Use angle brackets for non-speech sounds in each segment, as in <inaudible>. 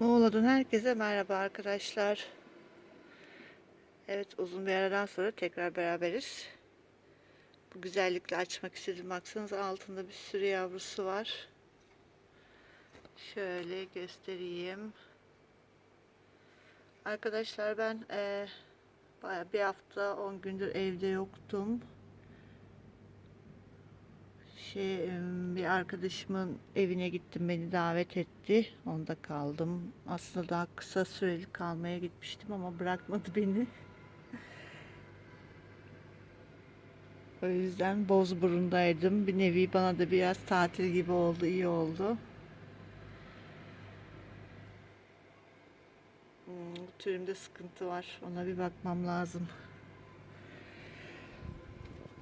Muğla'dan herkese merhaba arkadaşlar. Evet uzun bir aradan sonra tekrar beraberiz. Bu güzellikle açmak istedim. Baksanıza altında bir sürü yavrusu var. Şöyle göstereyim. Arkadaşlar ben bayağı bir hafta 10 gündür evde yoktum. Şey, bir arkadaşımın evine gittim beni davet etti. Onda kaldım. Aslında daha kısa süreli kalmaya gitmiştim ama bırakmadı <laughs> beni. O yüzden Bozburun'daydım. Bir nevi bana da biraz tatil gibi oldu, iyi oldu. Hmm, türümde sıkıntı var. Ona bir bakmam lazım.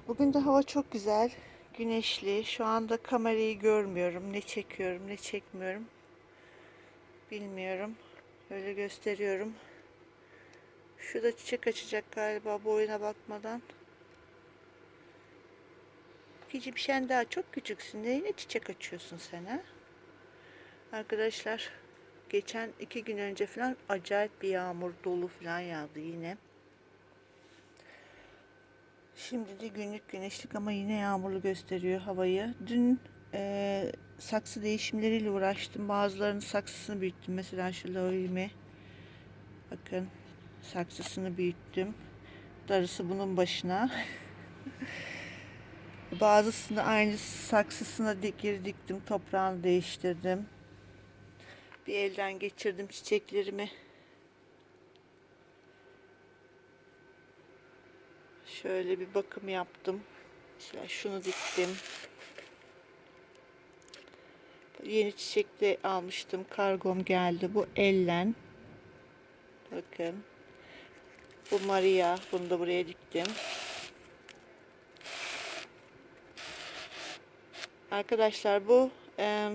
Bugün de hava çok güzel. Güneşli. Şu anda kamerayı görmüyorum. Ne çekiyorum, ne çekmiyorum. Bilmiyorum. Öyle gösteriyorum. Şurada çiçek açacak galiba boyuna bakmadan. Kicim sen daha çok küçüksün. Neyine çiçek açıyorsun sen ha? Arkadaşlar geçen iki gün önce falan acayip bir yağmur dolu falan yağdı yine. Şimdi de günlük güneşlik ama yine yağmurlu gösteriyor havayı. Dün e, saksı değişimleriyle uğraştım. Bazılarının saksısını büyüttüm. Mesela şu laurimi. Bakın saksısını büyüttüm. Darısı bunun başına. <laughs> Bazısını aynı saksısına geri diktim. Toprağını değiştirdim. Bir elden geçirdim çiçeklerimi. Şöyle bir bakım yaptım. Mesela şunu diktim. Yeni çiçek de almıştım. Kargom geldi. Bu ellen. Bakın. Bu Maria. Bunu da buraya diktim. Arkadaşlar bu e,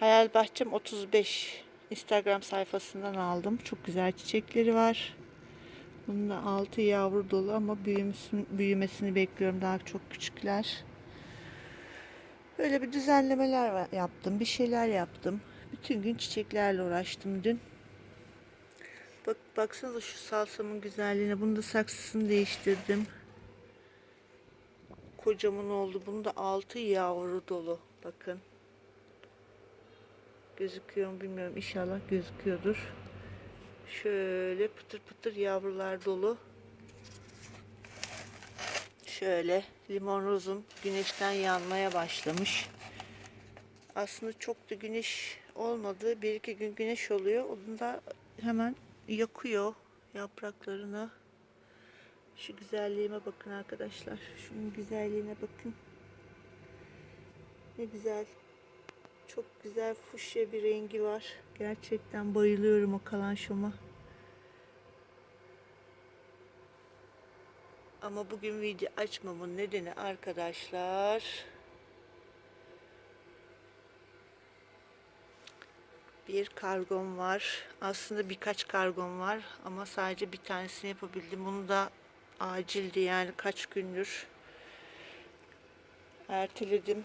Hayal Bahçem 35 Instagram sayfasından aldım. Çok güzel çiçekleri var. Bunun da altı yavru dolu ama büyümesini, büyümesini bekliyorum. Daha çok küçükler. Böyle bir düzenlemeler yaptım. Bir şeyler yaptım. Bütün gün çiçeklerle uğraştım dün. Bak baksanıza şu salsamın güzelliğine. Bunu da saksısını değiştirdim. Kocaman oldu. Bunun da altı yavru dolu. Bakın. Gözüküyor mu bilmiyorum. İnşallah gözüküyordur. Şöyle pıtır pıtır yavrular dolu. Şöyle limon rozum güneşten yanmaya başlamış. Aslında çok da güneş olmadı. Bir iki gün güneş oluyor. Onu da hemen yakıyor yapraklarını. Şu güzelliğime bakın arkadaşlar. Şunun güzelliğine bakın. Ne güzel. Çok güzel fuşya bir rengi var. Gerçekten bayılıyorum o kalanşoma. Ama bugün video açmamın nedeni arkadaşlar bir kargom var. Aslında birkaç kargom var ama sadece bir tanesini yapabildim. Bunu da acildi yani kaç gündür erteledim.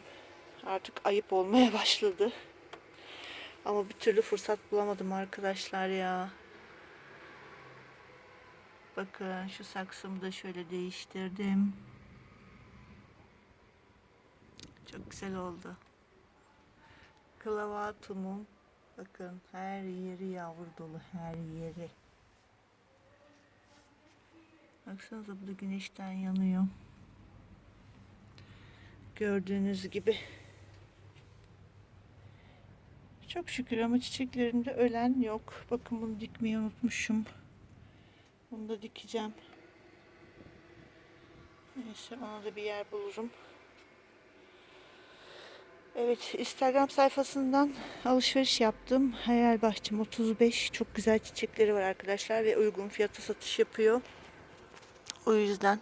Artık ayıp olmaya <laughs> başladı. Ama bir türlü fırsat bulamadım arkadaşlar ya. Bakın şu saksımı da şöyle değiştirdim. Çok güzel oldu. Klavatumum. Bakın her yeri yavru dolu her yeri. Baksanıza bu da güneşten yanıyor. Gördüğünüz gibi. Çok şükür ama çiçeklerimde ölen yok. Bakın bunu dikmeyi unutmuşum. Bunu da dikeceğim. Neyse ona da bir yer bulurum. Evet Instagram sayfasından alışveriş yaptım. Hayal Bahçem 35. Çok güzel çiçekleri var arkadaşlar ve uygun fiyata satış yapıyor. O yüzden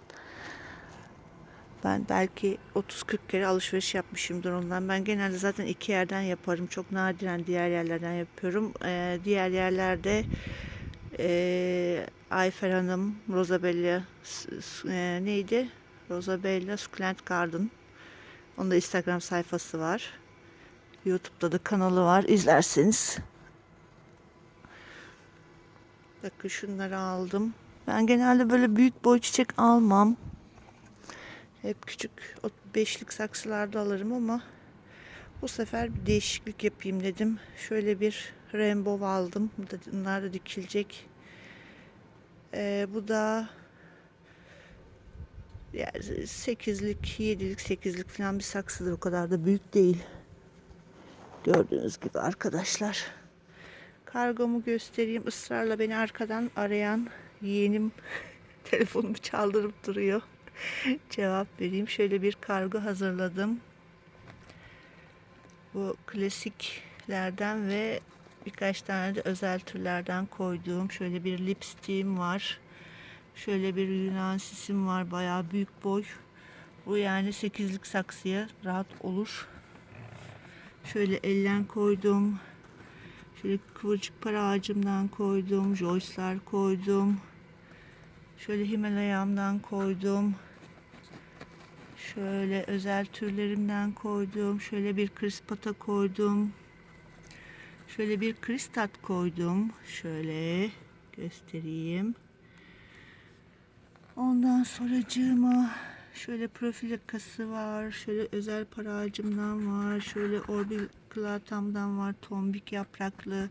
ben belki 30-40 kere alışveriş yapmışımdır ondan. Ben genelde zaten iki yerden yaparım. Çok nadiren diğer yerlerden yapıyorum. Ee, diğer yerlerde e, Ayfer Hanım, Rosabella e, neydi? Rosabella Succulent Garden. Onun da Instagram sayfası var. YouTube'da da kanalı var. İzlerseniz Bakın şunları aldım. Ben genelde böyle büyük boy çiçek almam. Hep küçük beşlik saksılarda alırım ama bu sefer bir değişiklik yapayım dedim. Şöyle bir rainbow aldım. Bunlar da dikilecek. Ee, bu da yani 8'lik, 7'lik, 8'lik falan bir saksıdır. O kadar da büyük değil. Gördüğünüz gibi arkadaşlar. Kargomu göstereyim. Israrla beni arkadan arayan yeğenim <laughs> telefonumu çaldırıp duruyor. <laughs> Cevap vereyim. Şöyle bir kargo hazırladım. Bu klasiklerden ve birkaç tane de özel türlerden koyduğum şöyle bir lipstiğim var. Şöyle bir Yunan sisim var. Bayağı büyük boy. Bu yani 8'lik saksıya rahat olur. Şöyle ellen koydum. Şöyle kıvırcık para ağacımdan koydum. Joyce'lar koydum. Şöyle Himalaya'mdan koydum. Şöyle özel türlerimden koydum. Şöyle bir krispata koydum. Şöyle bir kristat koydum. Şöyle göstereyim. Ondan sonracığıma şöyle profil yakası var. Şöyle özel para ağacımdan var. Şöyle orbiklatamdan var. Tombik yapraklı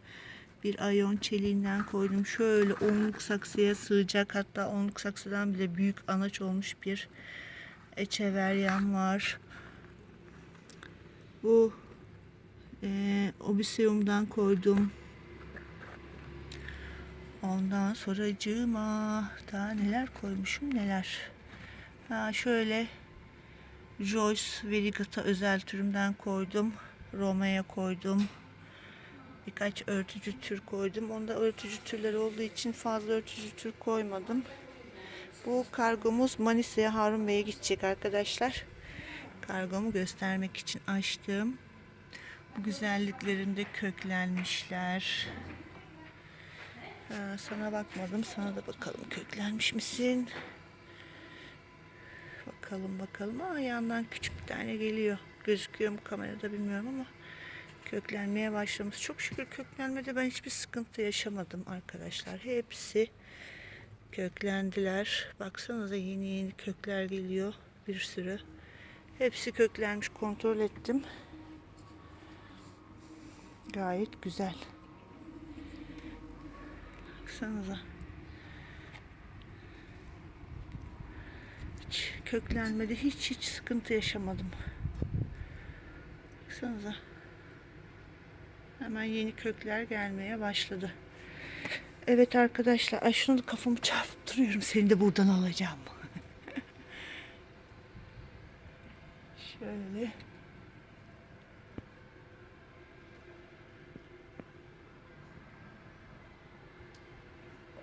bir ayon çeliğinden koydum. Şöyle onluk saksıya sığacak. Hatta onluk saksıdan bile büyük anaç olmuş bir echeveryam var. Bu e, obiseumdan koydum. Ondan sonracığıma daha neler koymuşum neler. Ha şöyle Joyce Verigata özel türümden koydum. Roma'ya koydum. Birkaç örtücü tür koydum. Onda örtücü türler olduğu için fazla örtücü tür koymadım. Bu kargomuz Manisa'ya Harun Bey'e gidecek arkadaşlar. Kargomu göstermek için açtım. Bu güzelliklerinde köklenmişler. Ha, sana bakmadım. Sana da bakalım köklenmiş misin? Bakalım bakalım. Aa, yandan küçük bir tane geliyor. Gözüküyor mu kamerada bilmiyorum ama köklenmeye başlamış. Çok şükür köklenmede ben hiçbir sıkıntı yaşamadım arkadaşlar. Hepsi köklendiler. Baksanıza yeni yeni kökler geliyor. Bir sürü. Hepsi köklenmiş. Kontrol ettim. Gayet güzel. Baksanıza. Hiç köklenmedi. Hiç hiç sıkıntı yaşamadım. Baksanıza. Hemen yeni kökler gelmeye başladı. Evet arkadaşlar. Ay şunu kafamı çarpıp duruyorum. Seni de buradan alacağım. <laughs> Şöyle.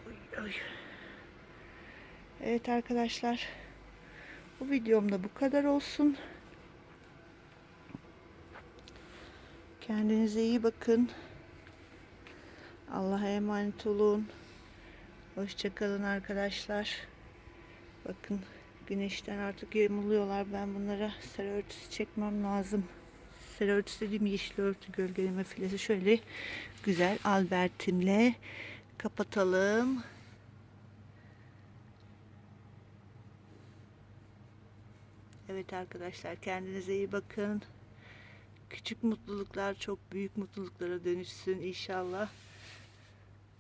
Oy, oy. Evet arkadaşlar. Bu videomda bu kadar olsun. Kendinize iyi bakın. Allah'a emanet olun. Hoşçakalın arkadaşlar. Bakın güneşten artık yamuluyorlar. Ben bunlara sarı örtüsü çekmem lazım. Sarı örtüsü dediğim yeşil örtü gölgeleme filesi. Şöyle güzel albertimle kapatalım. Evet arkadaşlar kendinize iyi bakın. Küçük mutluluklar çok büyük mutluluklara dönüşsün inşallah.